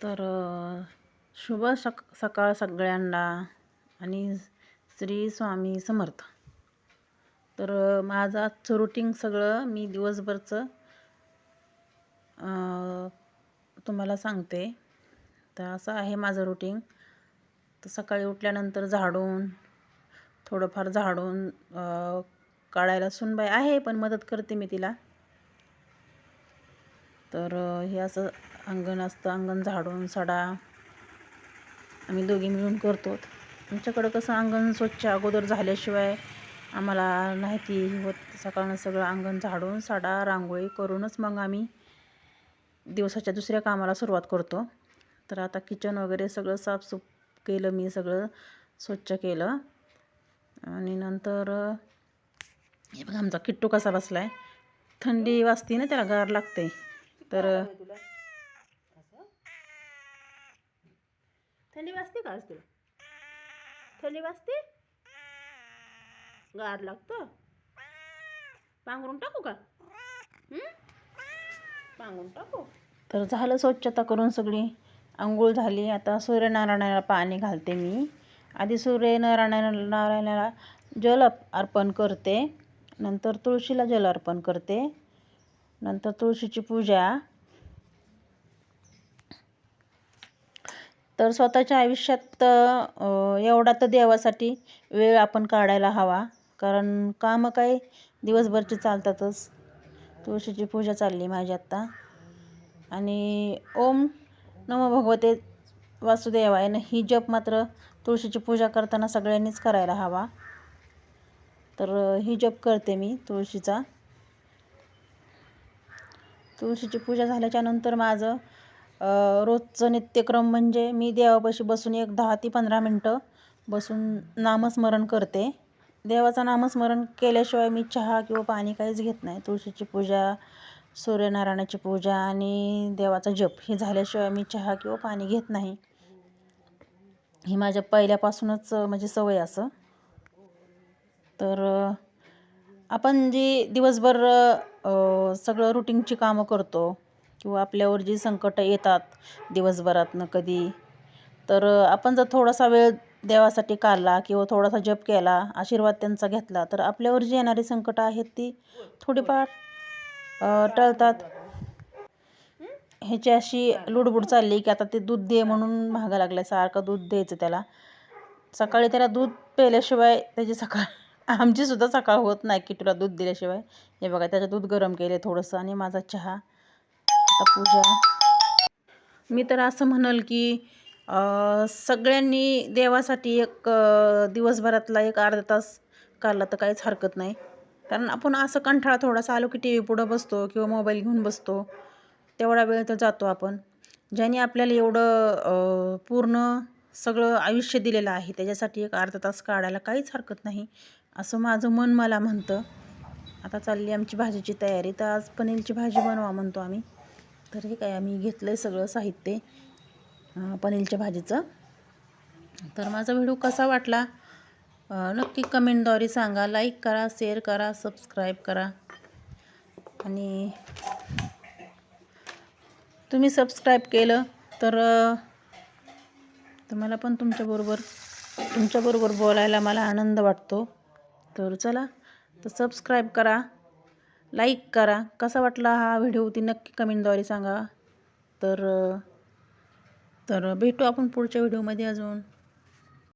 तर शुभ सक सकाळ सगळ्यांना आणि श्री स्वामी समर्थ. तर माझं आजचं रुटीन सगळं मी दिवसभरचं तुम्हाला सांगते. तर असं आहे माझं रुटीन तर सकाळी उठल्यानंतर झाडून थोडंफार झाडून काढायला सुनबाई आहे पण मदत करते मी तिला. तर हे असं अंगण असतं अंगण झाडून सडा. आम्ही दोघी मिळून करतो. आमच्याकडं कसं अंगण स्वच्छ अगोदर झाल्याशिवाय आम्हाला माहिती होत सकाळनं सगळं अंगण झाडून सडा रांगोळी करूनच मग आम्ही दिवसाच्या दुसऱ्या कामाला सुरुवात करतो. तर आता किचन वगैरे सगळं साफसूफ केलं मी सगळं स्वच्छ केलं. आणि नंतर हे बघा आमचा किट्टू कसा बसला आहे थंडी वाजते ना त्याला गार लागते. तर थंडी वाजते का आज तुला? थंडी वाजते? गार लागतं? पांघरून टाकू का? पांघरून टाकू? तर झालं स्वच्छता करून सगळी. आंघोळ झाली. आता सूर्यनारायणाला पाणी घालते मी. आधी सूर्यनारायण नारायणाला जल अर्पण करते. नंतर तुळशीला जल अर्पण करते. नंतर तुळशीची पूजा. तर स्वतःच्या आयुष्यात एवढा तर देवासाठी वेळ आपण काढायला हवा. कारण कामं काय दिवसभरची चालतातच. तुळशीची पूजा चालली माझी आत्ता आणि ओम नमो भगवते वासुदेवाय. न ही जप मात्र तुळशीची पूजा करताना सगळ्यांनीच करायला हवा. तर ही जप करते मी तुळशीचा. तुळशीची पूजा झाल्याच्यानंतर माझं रोजचं नित्यक्रम म्हणजे मी देवापाशी बसून एक दहा ते पंधरा मिनटं बसून नामस्मरण करते. देवाचं नामस्मरण केल्याशिवाय मी चहा किंवा पाणी काहीच घेत नाही. तुळशीची पूजा सूर्यनारायणाची पूजा आणि देवाचा जप हे झाल्याशिवाय मी चहा किंवा पाणी घेत नाही. ही माझ्या पहिल्यापासूनच म्हणजे सवय असं. तर आपण जी दिवसभर सगळं रुटीनची कामं करतो किंवा आपल्यावर जी संकटं येतात दिवसभरातनं कधी तर आपण जर थोडासा वेळ देवासाठी काढला किंवा थोडासा जप केला आशीर्वाद त्यांचा घेतला तर आपल्यावर जी येणारी संकटं आहेत ती थोडीफार टळतात. ह्याची अशी लुडबुड चालली की आता ते दूध दे म्हणून महागा आहे सारखं दूध द्यायचं त्याला. सकाळी त्याला दूध प्यायल्याशिवाय त्याची सकाळ आमची सुद्धा सकाळ होत नाही की तुला दूध दिल्याशिवाय. हे बघा त्याचं दूध गरम केले थोडंसं आणि माझा चहा. आता पूजा. मी तर असं म्हणाल की सगळ्यांनी देवासाठी एक दिवसभरातला एक अर्धा तास काढला तर काहीच हरकत नाही. कारण आपण असं कंठाळा थोडासा आलो की टी व्ही पुढं बसतो किंवा मोबाईल घेऊन बसतो तेवढा वेळ तर जातो आपण. ज्याने आपल्याला एवढं पूर्ण सगळं आयुष्य दिलेलं आहे त्याच्यासाठी एक अर्धा तास काढायला काहीच हरकत नाही असं माझं मन मला म्हणतं. आता चालली आमची भाजीची तयारी तर आज पनीरची भाजी बनवा म्हणतो आम्ही. तर हे काय आम्ही घेतलं आहे सगळं साहित्य पनीरच्या भाजीचं. तर माझा व्हिडिओ कसा वाटला नक्की कमेंटद्वारे सांगा. लाईक करा शेअर करा सबस्क्राईब करा. आणि तुम्ही सबस्क्राईब केलं तर तुम्हाला तर मला पण तुमच्याबरोबर तुमच्याबरोबर बोलायला मला आनंद वाटतो. तर चला तर सबस्क्राईब करा. लाईक करा. कसा वाटला हा व्हिडिओ ती नक्की कमेंटद्वारे सांगा. तर तर भेटू आपण पुढच्या व्हिडिओमध्ये अजून.